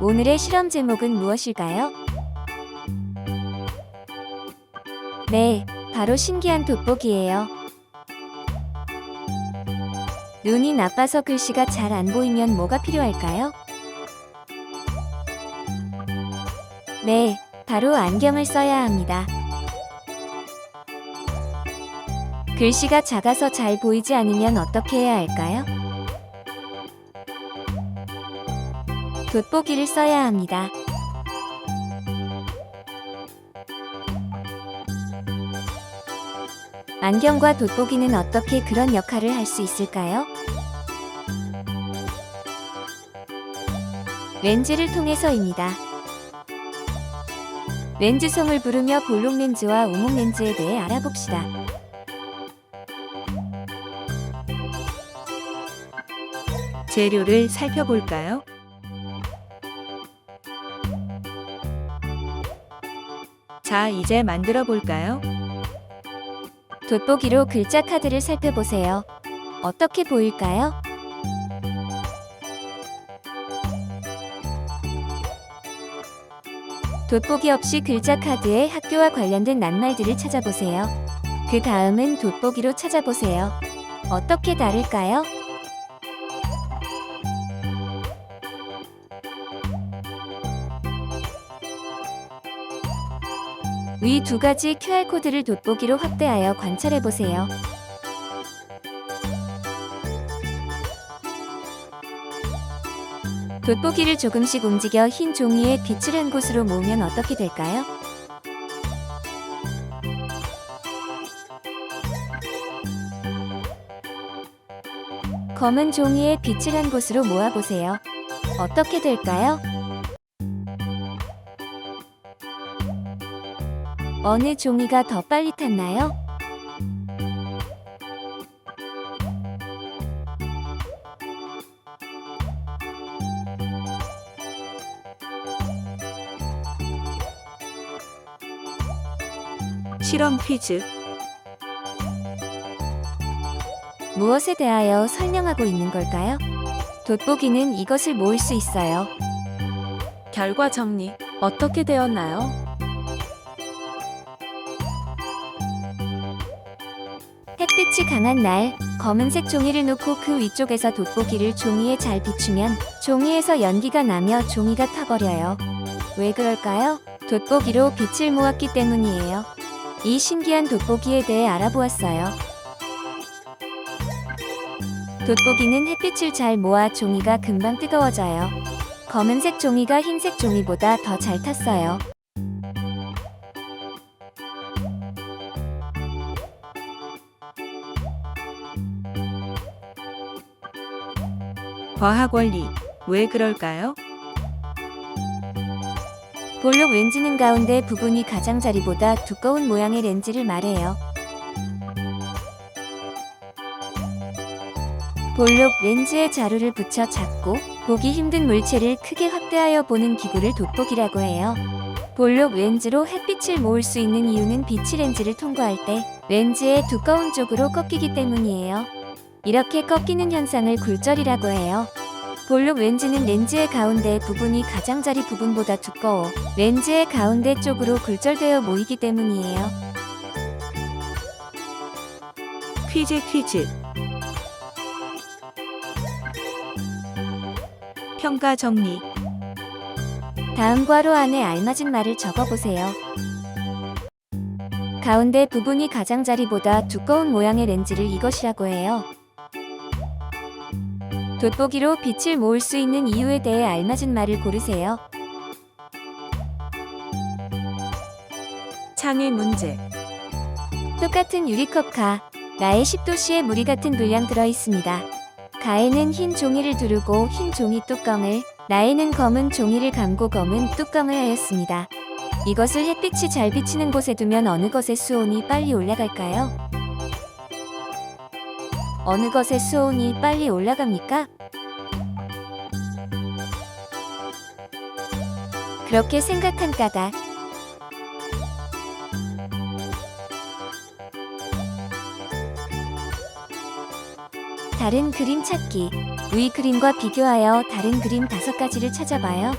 오늘의 실험 제목은 무엇일까요? 네, 바로 신기한 돋보기예요. 눈이 나빠서 글씨가 잘 안 보이면 뭐가 필요할까요? 네, 바로 안경을 써야 합니다. 글씨가 작아서 잘 보이지 않으면 어떻게 해야 할까요? 돋보기를 써야 합니다. 안경과 돋보기는 어떻게 그런 역할을 할 수 있을까요? 렌즈를 통해서입니다. 렌즈송을 부르며 볼록 렌즈와 우목 렌즈에 대해 알아봅시다. 재료를 살펴볼까요? 자, 이제 만들어 볼까요? 돋보기로 글자 카드를 살펴보세요. 어떻게 보일까요? 돋보기 없이 글자 카드에 학교와 관련된 낱말들을 찾아보세요. 그 다음은 돋보기로 찾아보세요. 어떻게 다를까요? 위 두 가지 QR코드를 돋보기로 확대하여 관찰해 보세요. 돋보기를 조금씩 움직여 흰 종이에 빛을 한 곳으로 모으면 어떻게 될까요? 검은 종이에 빛을 한 곳으로 모아보세요. 어떻게 될까요? 어느 종이가 더 빨리 탔나요? 실험 퀴즈. 무엇에 대하여 설명하고 있는 걸까요? 돋보기는 이것을 모을 수 있어요. 결과 정리. 어떻게 되었나요? 햇빛이 강한 날, 검은색 종이를 놓고 그 위쪽에서 돋보기를 종이에 잘 비추면 종이에서 연기가 나며 종이가 타버려요. 왜 그럴까요? 돋보기로 빛을 모았기 때문이에요. 이 신기한 돋보기에 대해 알아보았어요. 돋보기는 햇빛을 잘 모아 종이가 금방 뜨거워져요. 검은색 종이가 흰색 종이보다 더 잘 탔어요. 과학 원리. 왜 그럴까요? 볼록 렌즈는 가운데 부분이 가장자리보다 두꺼운 모양의 렌즈를 말해요. 볼록 렌즈에 자루를 붙여 작고 보기 힘든 물체를 크게 확대하여 보는 기구를 돋보기라고 해요. 볼록 렌즈로 햇빛을 모을 수 있는 이유는 빛이 렌즈를 통과할 때 렌즈의 두꺼운 쪽으로 꺾이기 때문이에요. 이렇게 꺾이는 현상을 굴절이라고 해요. 볼록 렌즈는 렌즈의 가운데 부분이 가장자리 부분보다 두꺼워 렌즈의 가운데 쪽으로 굴절되어 모이기 때문이에요. 퀴즈 퀴즈. 평가 정리. 다음 괄호 안에 알맞은 말을 적어보세요. 가운데 부분이 가장자리보다 두꺼운 모양의 렌즈를 이것이라고 해요. 돋보기로 빛을 모을 수 있는 이유에 대해 알맞은 말을 고르세요. 창의 문제. 똑같은 유리컵 가, 나에 10도씨의 물이 같은 분량 들어 있습니다. 가에는 흰 종이를 두르고 흰 종이 뚜껑을, 나에는 검은 종이를 감고 검은 뚜껑을 하였습니다. 이것을 햇빛이 잘 비치는 곳에 두면 어느 것의 수온이 빨리 올라갈까요? 어느 것의 수온이 빨리 올라갑니까? 그렇게 생각한 까닭. 다른 그림 찾기. 위 그림과 비교하여 다른 그림 다섯 가지를 찾아봐요.